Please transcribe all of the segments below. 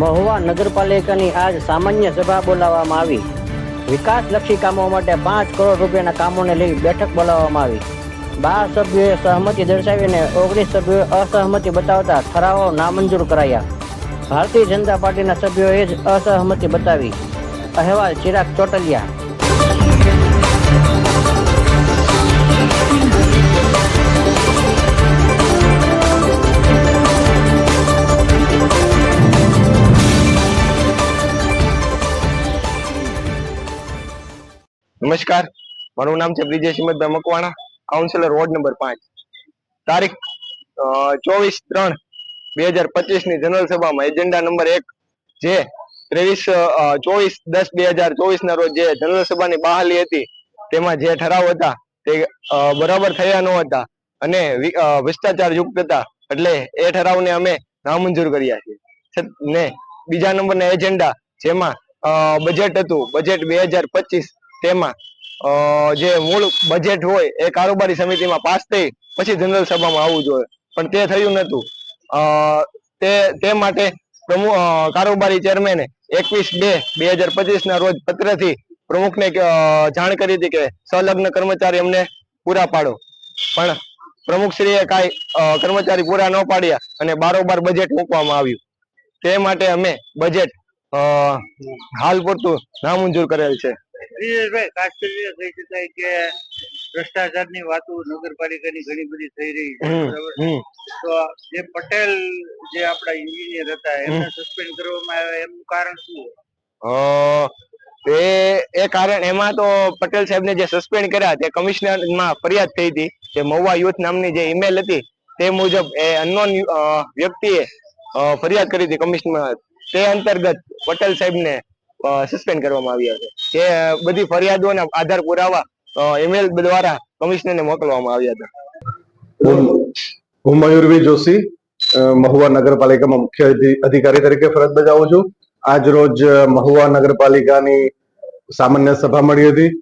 મહુવા નગરપાલિકાની આજ સામાન્ય સભા બોલાવવામાં આવી. વિકાસલક્ષી કામો માટે પાંચ કરોડ રૂપિયાના કામોને લઈ બેઠક બોલાવવામાં આવી. બાર સભ્યોએ સહમતિ દર્શાવીને ઓગણીસ સભ્યોએ અસહમતિ બતાવતા ઠરાવો નામંજૂર કરાયા. ભારતીય જનતા પાર્ટીના સભ્યોએ જ અસહમતિ બતાવી. અહેવાલ ચિરાગ ચોટલિયા. નમસ્કાર. મારું નામ છે Brijesh Himmatbhai Makwana councillor ward number પાંચ. તારીખ ચોવીસ ત્રણ બે હજાર પચીસની જનરલ સભામાં એજન્ડા નંબર એક જે ત્રેવીસ ચોવીસ દસ બે હજાર ચોવીસ ના રોજ જે જનરલ સભાની બહાલી હતી, તેમાં જે ઠરાવ હતા, તે બરાબર થયા ન હતા અને ભ્રષ્ટાચાર યુક્ત હતા. એટલે એ ઠરાવને અમે નામંજૂર કર્યા છે. ને બીજા નંબરના એજન્ડા જેમાં બજેટ હતું, બજેટ બે હજાર પચીસ તેમાં જે મૂળ બજેટ હોય એ કારોબારી સમિતિમાં પાસ થઈ પછી જનરલ સભામાં આવવું જોઈએ. પણ તે થયું નતું તે તે માટે પ્રમુખ કારોબારી ચેરમેને એકવીસ બે બે હજાર પચીસ ના રોજ પત્રથી પ્રમુખને જાણ કરી હતી કે સંલગ્ન કર્મચારી અમને પૂરા પાડો. પણ પ્રમુખશ્રીએ કાંઈ કર્મચારી પૂરા ન પાડ્યા અને બારોબાર બજેટ મૂકવામાં આવ્યું. તે માટે અમે બજેટ હાલ પૂરતું નામંજૂર કરેલ છે. શકાય કે ભ્રષ્ટાચારની વાતો નગરપાલિકાની ઘણી બધી થઈ રહી છે બરાબર? તો જે પટેલ જે આપણા ઇન્જિનિયર હતા એમને સસ્પેન્ડ કરવામાં આવ્યા. એમનું કારણ શું એ એ કારણ એમાં તો પટેલ સાહેબને જે સસ્પેન્ડ કર્યા તે કમિશનરમાં ફરિયાદ થઈ હતી જે મહુવા યુથ નામની જે ઈમેલ હતી તે મુજબ એ અનનોન વ્યક્તિએ ફરિયાદ કરી હતી કમિશનર તે અંતર્ગત પટેલ સાહેબને સસ્પેન્ડ કરવામાં આવ્યા છે જે બધી ફરિયાદોના આધાર પુરાવા ઈમેલ દ્વારા કમિશનરને મોકલવામાં આવ્યા હતા. હું હું જોશી મહુવા નગરપાલિકામાં મુખ્ય અધિ- અધિકારી તરીકે ફરજ બજાવું છું. આજ રોજ મહુવા નગરપાલિકાની સામાન્ય સભા મળી હતી,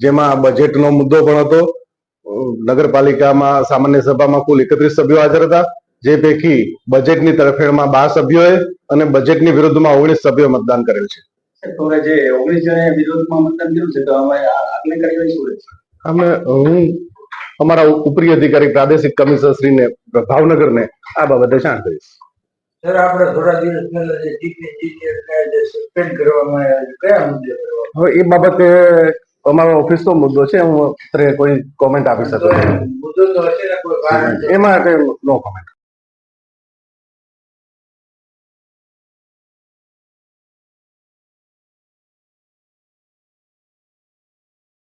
જેમાં બજેટનો મુદ્દો પણ હતો. નગરપાલિકામાં સામાન્ય સભામાં કુલ એકત્રીસ સભ્યો હાજર હતા, જે પૈકી બજેટની તરફેણમાં બાર સભ્યોએ અને બજેટની વિરુદ્ધમાં ઓગણીસ સભ્યો મતદાન કરેલ છે. તો જે ઓગણીસ જણે વિરોધમાં મતદાન કર્યું છે તો અમે આગલી કાર્યવાહી શું રહેશે? અમે હું અમારા ઉપરી અધિકારી પ્રાદેશિક કમિશનર શ્રીને ભાવનગરને આ બાબતે જાણ કરીશ સર આપણે થોડા દિવસ પહેલા જે ચીફ એન્જિનિયરને જે સસ્પેન્ડ કરવામાં આવ્યા કયા મુદ્દે હવે એ બાબતે અમારો ઓફિસનો મુદ્દો છે હું અત્યારે કોઈ કોમેન્ટ આપી શકું મુદ્દો તો હશે ને કોઈ કારણ એમાં કઈ નો કોમેન્ટ